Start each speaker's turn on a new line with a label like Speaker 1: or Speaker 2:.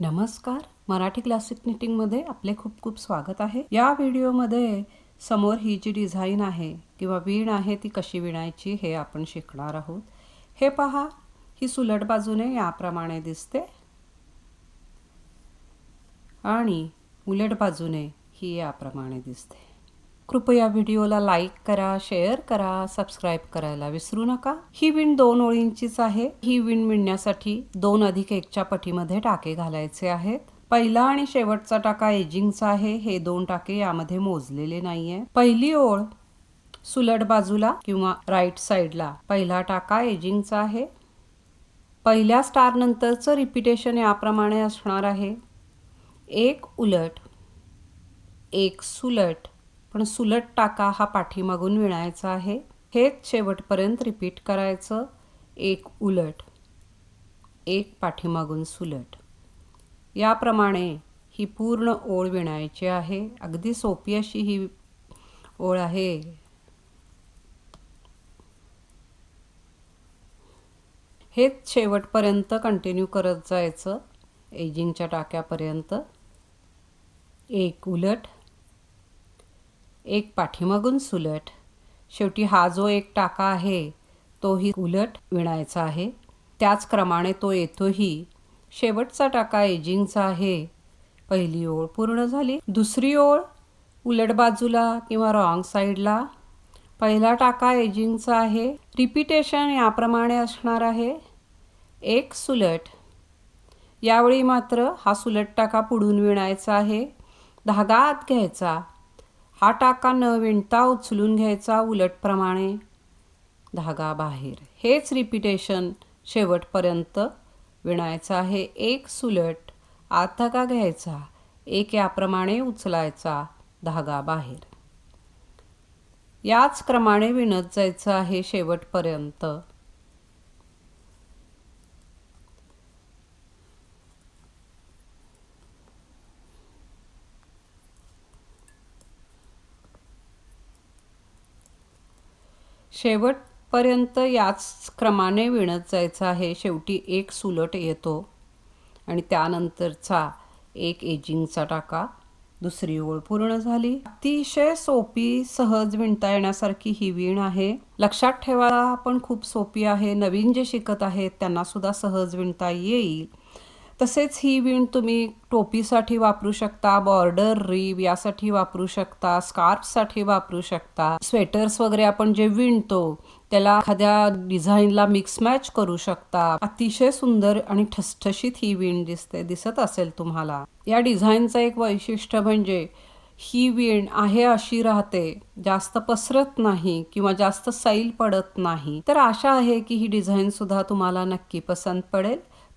Speaker 1: नमस्कार. मराठी क्लासिक निटिंगमध्ये आपले खूप खूप स्वागत आहे. या व्हिडिओमध्ये समोर ही जी डिझाईन आहे किंवा वीण आहे ती कशी विणायची हे आपण शिकणार आहोत. हे पहा ही सुलट बाजूने याप्रमाणे दिसते. आणि उलट बाजूने ही याप्रमाणे दिसते. कृपया व्हिडिओला लाईक करा शेअर करा सबस्क्राईब करायला विसरू नका. ही विण दोन ओळींचीच आहे. ही विण विणण्यासाठी दोन अधिक एकच्या पटीमध्ये टाके घालायचे आहेत. पहिला आणि शेवटचा टाका एजिंगचा आहे. हे दोन टाके यामध्ये मोजलेले नाहीये. पहिली ओळ सुलट बाजूला किंवा राईट साईडला. पहिला टाका एजिंगचा आहे. पहिल्या स्टार नंतरचं रिपिटेशन याप्रमाणे असणार आहे. एक उलट एक सुलट पण सुलट टाका हा पाठीमागून विणायचा आहे. हेच शेवटपर्यंत रिपीट करायचं. एक उलट. एक पाठीमागून सुलट. याप्रमाणे ही पूर्ण ओळ विणायची आहे. अगदी सोपी अशी ही ओळ आहे. हेच शेवटपर्यंत कंटिन्यू करत जायचं. एजिंगच्या टाक्यापर्यंत. एक उलट. एक पाठीमागून सुलट. शेवटी हा जो एक टाका आहे तोही उलट विणायचा आहे. त्याचप्रमाणे तो येतोही. शेवटचा टाका एजिंगचा आहे. पहिली ओळ पूर्ण झाली. दुसरी ओळ उलट बाजूला किंवा रॉंग साईडला. पहिला टाका एजिंगचा आहे. रिपिटेशन याप्रमाणे असणार आहे. एक सुलट. यावेळी मात्र हा सुलट टाका पुढून विणायचा आहे. धागा आत घ्यायचा. हा टाका न विणता उचलून घ्यायचा उलटप्रमाणे. धागा बाहेर. हेच रिपिटेशन शेवटपर्यंत विणायचं आहे एक सुलट. आत धागा घ्यायचा. एक याप्रमाणे उचलायचा धागा बाहेर. याच क्रमाने विणत जायचं आहे शेवटपर्यंत. शेवटपर्यंत याच क्रमाने विणत जायचं आहे. शेवटी एक सुलट येतो आणि त्यानंतरचा एक एजिंगचा टाका. दुसरी ओळ पूर्ण झाली. अतिशय सोपी सहज विणता येण्यासारखी ही विण आहे. लक्षात ठेवा पण खूप सोपी आहे. नवीन जे शिकत आहेत त्यांना सुद्धा सहज विणता येईल. तसेच ही विण तुम्ही टोपीसाठी वापरू शकता बॉर्डर रीव यासाठी वापरू शकता स्कार्फसाठी वापरू शकता. स्वेटर्स वगैरे आपण जे विणतो त्याला एखाद्या डिझाईनला मिक्स मॅच करू शकता. अतिशय सुंदर आणि ठसठशीत ही विण दिसते दिसत असेल तुम्हाला. या डिझाईनचं एक वैशिष्ट्य म्हणजे ही विण आहे अशी राहते जास्त पसरत नाही किंवा जास्त सैल पडत नाही. तर आशा आहे की ही डिझाईन सुद्धा तुम्हाला नक्की पसंत पडेल.